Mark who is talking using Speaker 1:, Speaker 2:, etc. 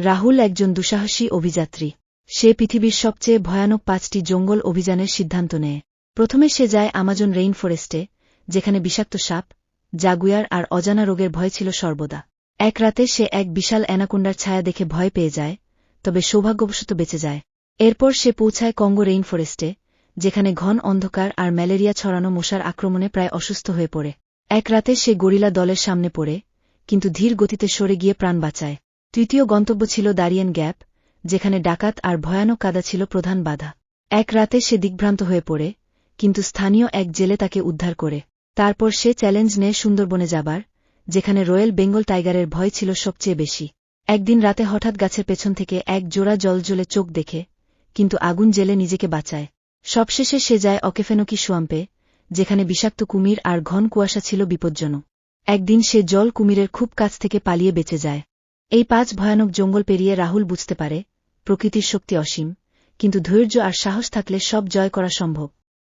Speaker 1: রাহুল একজন দুঃসাহসী অভিযাত্রী। সে পৃথিবীর সবচেয়ে ভয়ানক পাঁচটি জঙ্গল অভিযানের সিদ্ধান্ত নেয়। প্রথমে সে যায় আমাজন রেইন ফরেস্টে যেখানে বিষাক্ত সাপ, জাগুয়ার আর অজানা রোগের ভয় ছিল সর্বদা। এক রাতে সে এক বিশাল অ্যানাকুন্ডার ছায়া দেখে ভয় পেয়ে যায়, তবে সৌভাগ্যবশত বেঁচে যায়। এরপর সে পৌঁছায় কঙ্গো রেইন ফরেস্টে যেখানে ঘন অন্ধকার আর ম্যালেরিয়া ছড়ানো মশার আক্রমণে প্রায় অসুস্থ হয়ে পড়ে। এক রাতে সে গরিলা দলের সামনে পড়ে, কিন্তু ধীর গতিতে সরে গিয়ে প্রাণ বাঁচায়। তৃতীয় গন্তব্য ছিল দারিয়েন গ্যাপ, যেখানে ডাকাত আর ভয়ানক কাদা ছিল প্রধান বাধা। এক রাতে সে দিগ্ভ্রান্ত হয়ে পড়ে, কিন্তু স্থানীয় এক জেলে তাকে উদ্ধার করে। তারপর সে চ্যালেঞ্জ নেয় সুন্দরবনে যাবার, যেখানে রয়্যাল বেঙ্গল টাইগারের ভয় ছিল সবচেয়ে বেশি। একদিন রাতে হঠাৎ গাছের পেছন থেকে এক জোড়া জলজলে চোখ দেখে, কিন্তু আগুন জেলে নিজেকে বাঁচায়। সবশেষে সে যায় অকেফেনকি সোয়াম্পে, যেখানে বিষাক্ত কুমির আর ঘন কুয়াশা ছিল বিপজ্জনক। একদিন সে জল কুমিরের খুব কাছ থেকে পালিয়ে বেঁচে যায়। এই পাঁচ ভয়ানক জঙ্গল পেরিয়ে রাহুল বুঝতে পারে, প্রকৃতির শক্তি অসীম, কিন্তু ধৈর্য আর সাহস থাকলে সব জয় করা সম্ভব।